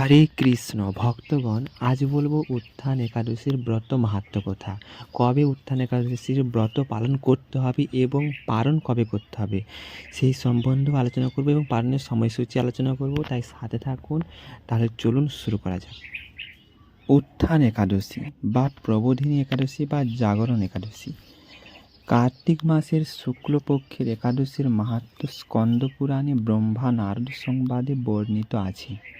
হরে কৃষ্ণ, ভক্তগণ, আজ বলব উত্থান একাদশীর ব্রত মাহাত্ম কথা। কবে উত্থান একাদশীর ব্রত পালন করতে হবে এবং পালন কবে করতে হবে, সেই সম্বন্ধেও আলোচনা করব এবং পালনের সময়সূচি আলোচনা করব। তাই সাথে থাকুন, তাহলে চলুন শুরু করা যাক। উত্থান একাদশী বা প্রবোধিনী একাদশী বা জাগরণ একাদশী। কার্তিক মাসের শুক্লপক্ষের একাদশীর মাহাত্ম স্কন্দ পুরাণে ব্রহ্মা নারদ সংবাদে বর্ণিত আছে।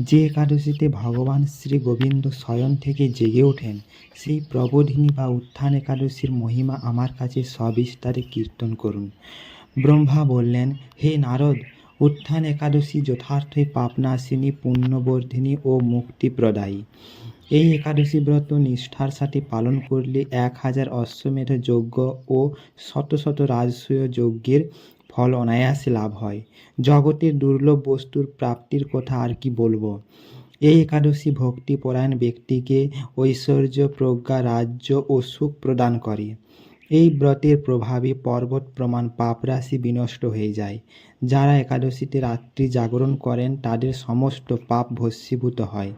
যে একাদশীতে ভগবান শ্রী গোবিন্দ স্বয়ং থেকে জেগে ওঠেন, সেই প্রবোধিনী বা উত্থান একাদশীর মহিমা আমার কাছে সবিস্তারে কীর্তন করুন। ব্রহ্মা বললেন, হে নারদ, উত্থান একাদশী যথার্থই পাপনাশিনী, পুণ্যবর্ধিনী ও মুক্তিপ্রদায়ী। এই একাদশী ব্রত নিষ্ঠার সাথে পালন করলে এক হাজার অশ্বমেধ যজ্ঞ ও শত শত রাজসূয় যজ্ঞের ফল অনায়াসে লাভ হয়। জগতের দুর্লভ বস্তুর প্রাপ্তির কথা আর কি বলব? এই একাদশী ভক্তিপরায়ণ ব্যক্তিকে ঐশ্বর্য, প্রজ্ঞা, রাজ্য ও সুখ প্রদান করে। এই ব্রতের প্রভাবে পর্বত প্রমাণ পাপরাশি বিনষ্ট হয়ে যায়। যারা একাদশীতে রাত্রি জাগরণ করেন, তাদের সমস্ত পাপ ভস্মীভূত হয়।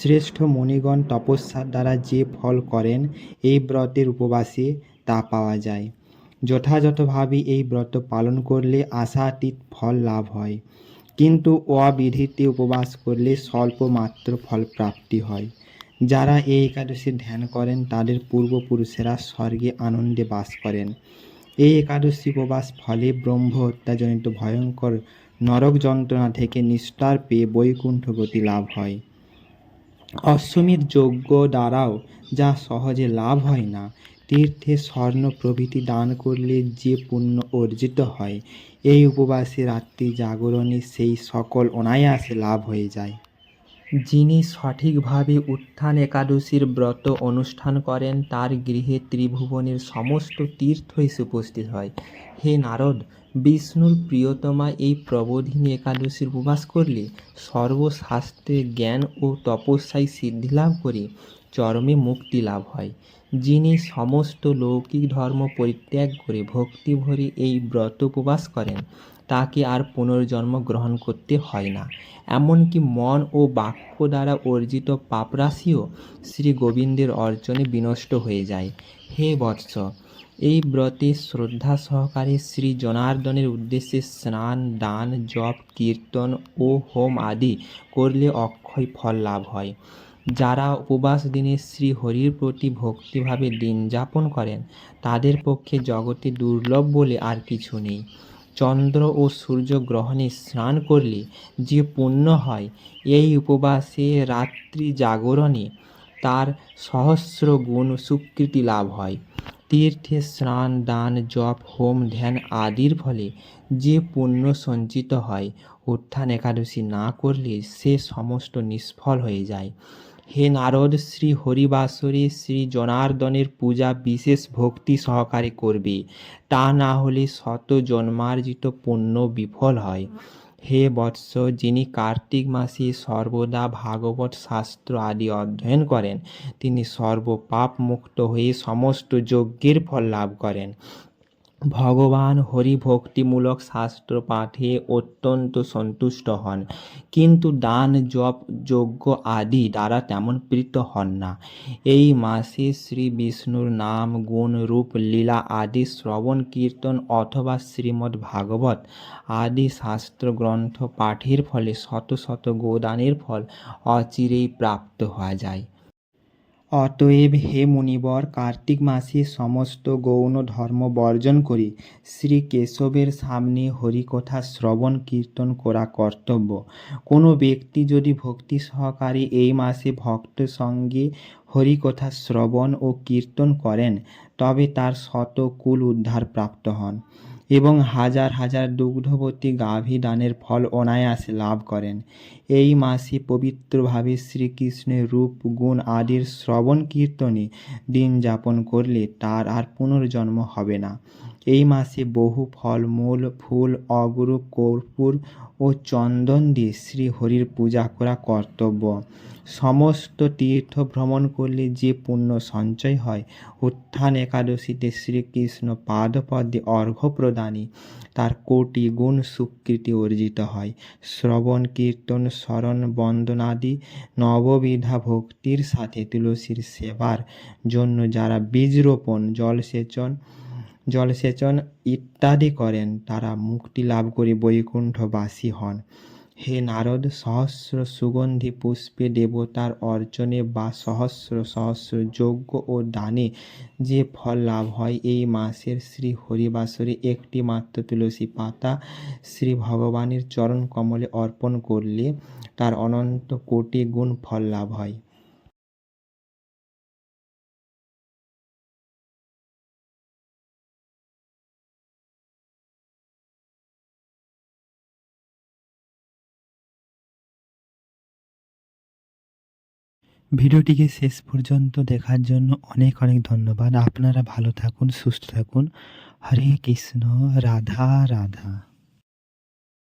শ্রেষ্ঠ মণিগণ তপস্যার দ্বারা যে ফল করেন, এই ব্রতের উপবাসে তা পাওয়া যায়। যথাযথভাবে এই ব্রত পালন করলে আশাতীত ফল লাভ হয়। কিন্তু অবিধিতে উপবাস করলে স্বল্প মাত্র ফল প্রাপ্তি হয়। যারা এই একাদশীর ধ্যান করেন, তাদের পূর্বপুরুষেরা স্বর্গে আনন্দে বাস করেন। এই একাদশী উপবাস ফলে ব্রহ্ম হত্যাজনিত ভয়ঙ্কর নরক যন্ত্রণা থেকে নিস্তার পেয়ে বৈকুণ্ঠ গতি লাভ হয়। অশ্বমীর যজ্ঞ দ্বারাও যা সহজে লাভ হয় না তীর্থে স্বর্ণ প্রভৃতি দান করলে যে পুণ্য অর্জিত হয়, এই উপবাসে রাত্রি জাগরণে সেই সকল অনায়াসে লাভ হয়ে যায়। যিনি সঠিকভাবে উত্থান একাদশীর ব্রত অনুষ্ঠান করেন, তার গৃহে ত্রিভুবনের সমস্ত তীর্থ এসে উপস্থিত হয়। হে নারদ, বিষ্ণুর প্রিয়তমা এই প্রবোধিনী একাদশীর উপবাস করলে সর্বশাস্ত্রের জ্ঞান ও তপস্যায় সিদ্ধি লাভ করে। চরমে মুক্তি লাভ হয়। যিনি সমস্ত লৌকিক ধর্ম পরিত্যাগ করে ভক্তি ভরে এই ব্রত উপবাস করেন, তাকে আর পুনর্জন্ম গ্রহণ করতে হয় না। এমনকি মন ও বাক্য দ্বারা অর্জিত পাপরাশিও শ্রী গোবিন্দের অর্জনে বিনষ্ট হয়ে যায়। হে বৎস, এই ব্রতে শ্রদ্ধা সহকারে শ্রী জনার্দনের উদ্দেশ্যে স্নান, দান, জপ, কীর্তন ও হোম আদি করলে অক্ষয় ফল লাভ হয়। যারা উপবাস দিনে শ্রী হরির প্রতি ভক্তিভাবে দিন যাপন করেন, তাদের পক্ষে জগতে দুর্লভ বলে আর কিছু নেই। চন্দ্র ও সূর্য গ্রহণে স্নান করলে যে পুণ্য হয়, এই উপবাসে রাত্রি জাগরণে তার সহস্র গুণ সুকৃতি লাভ হয়। তীর্থে স্নান, দান, জপ, হোম, ধ্যান আদির ফলে যে পুণ্য সঞ্চিত হয়, উত্থান একাদশী না করলে সে সমস্ত নিষ্ফল হয়ে যায়। হে নারদ, শ্রী হরিবাসরে শ্রী জনার্দনের পূজা বিশেষ ভক্তি সহকারে করবে। তা না হলে শত জন্মার্জিত পুণ্য বিফল হয়। হে বৎস, যিনি কার্তিক মাসে সর্বদা ভাগবত শাস্ত্র আদি অধ্যয়ন করেন, তিনি সর্বপাপ মুক্ত হয়ে সমস্ত যজ্ঞের ফল লাভ করেন। ভগবান হরি ভক্তিমূলক শাস্ত্র পাঠে অত্যন্ত সন্তুষ্ট হন। কিন্তু দান, জপ, যজ্ঞ আদি দ্বারা তেমন প্রীত হন না। এই মাসে শ্রী বিষ্ণুর নাম, গুণ, রূপ, লীলা আদি শ্রবণ, কীর্তন অথবা শ্রীমদ্ ভাগবত আদি শাস্ত্র গ্রন্থ পাঠের ফলে শত শত গোদানের ফল অচিরেই প্রাপ্ত হওয়া যায়। অতএব হে মুনিবর, কার্তিক মাসে সমস্ত গৌণ ধর্ম বর্জন করি। শ্রী কেশবের সামনে হরিকথা শ্রবণ কীর্তন করা কর্তব্য। কোনো ব্যক্তি যদি ভক্তি সহকারে এই মাসে ভক্ত সঙ্গে হরিকথা শ্রবণ ও কীর্তন করেন, তবে তার শত কুল উদ্ধার প্রাপ্ত হন। এবং হাজার হাজার দুগ্ধবতী গাভী দানের ফল অনায়াসে লাভ করেন। এই মাসে পবিত্রভাবে শ্রীকৃষ্ণের রূপ, গুণ আদির শ্রবণ কীর্তনে দিন যাপন করলে তার আর পুনর্জন্ম হবে না। এই মাসে বহু ফল, মূল, ফুল, অগুরু, কর্পূর ও চন্দন দিয়ে শ্রীহরির পূজা করা কর্তব্য। সমস্ত তীর্থ ভ্রমণ করলে যে পুণ্য সঞ্চয় হয়, উত্থান একাদশীতে শ্রীকৃষ্ণ পাদপদ্মে অর্ঘ্য প্রদানে তার কোটি গুণ সুকৃতি অর্জিত হয়। শ্রবণ, কীর্তন, স্মরণ, বন্দনাদি, নববিধা ভক্তির সাথে তুলসীর সেবার জন্য যারা বীজ রোপণ, জলসেচন জলসেচন ইত্যাদি করেন, তারা মুক্তি লাভ করে বৈকুণ্ঠবাসী হন। হে নারদ, সহস্র সুগন্ধি পুষ্পে দেবতার অর্চনে বা সহস্র সহস্র যজ্ঞ ও দানে যে ফল লাভ হয়, এই মাসের শ্রী হরিবাসরে একটি মাত্র তুলসী পাতা শ্রী ভগবানের চরণ কমলে অর্পণ করলে তার অনন্ত কোটি গুণ ফল লাভ হয়। ভিডিওটিকে শেষ পর্যন্ত দেখার জন্য অনেক অনেক ধন্যবাদ। আপনারা ভালো থাকুন, সুস্থ থাকুন। হরে কৃষ্ণ, রাধা রাধা।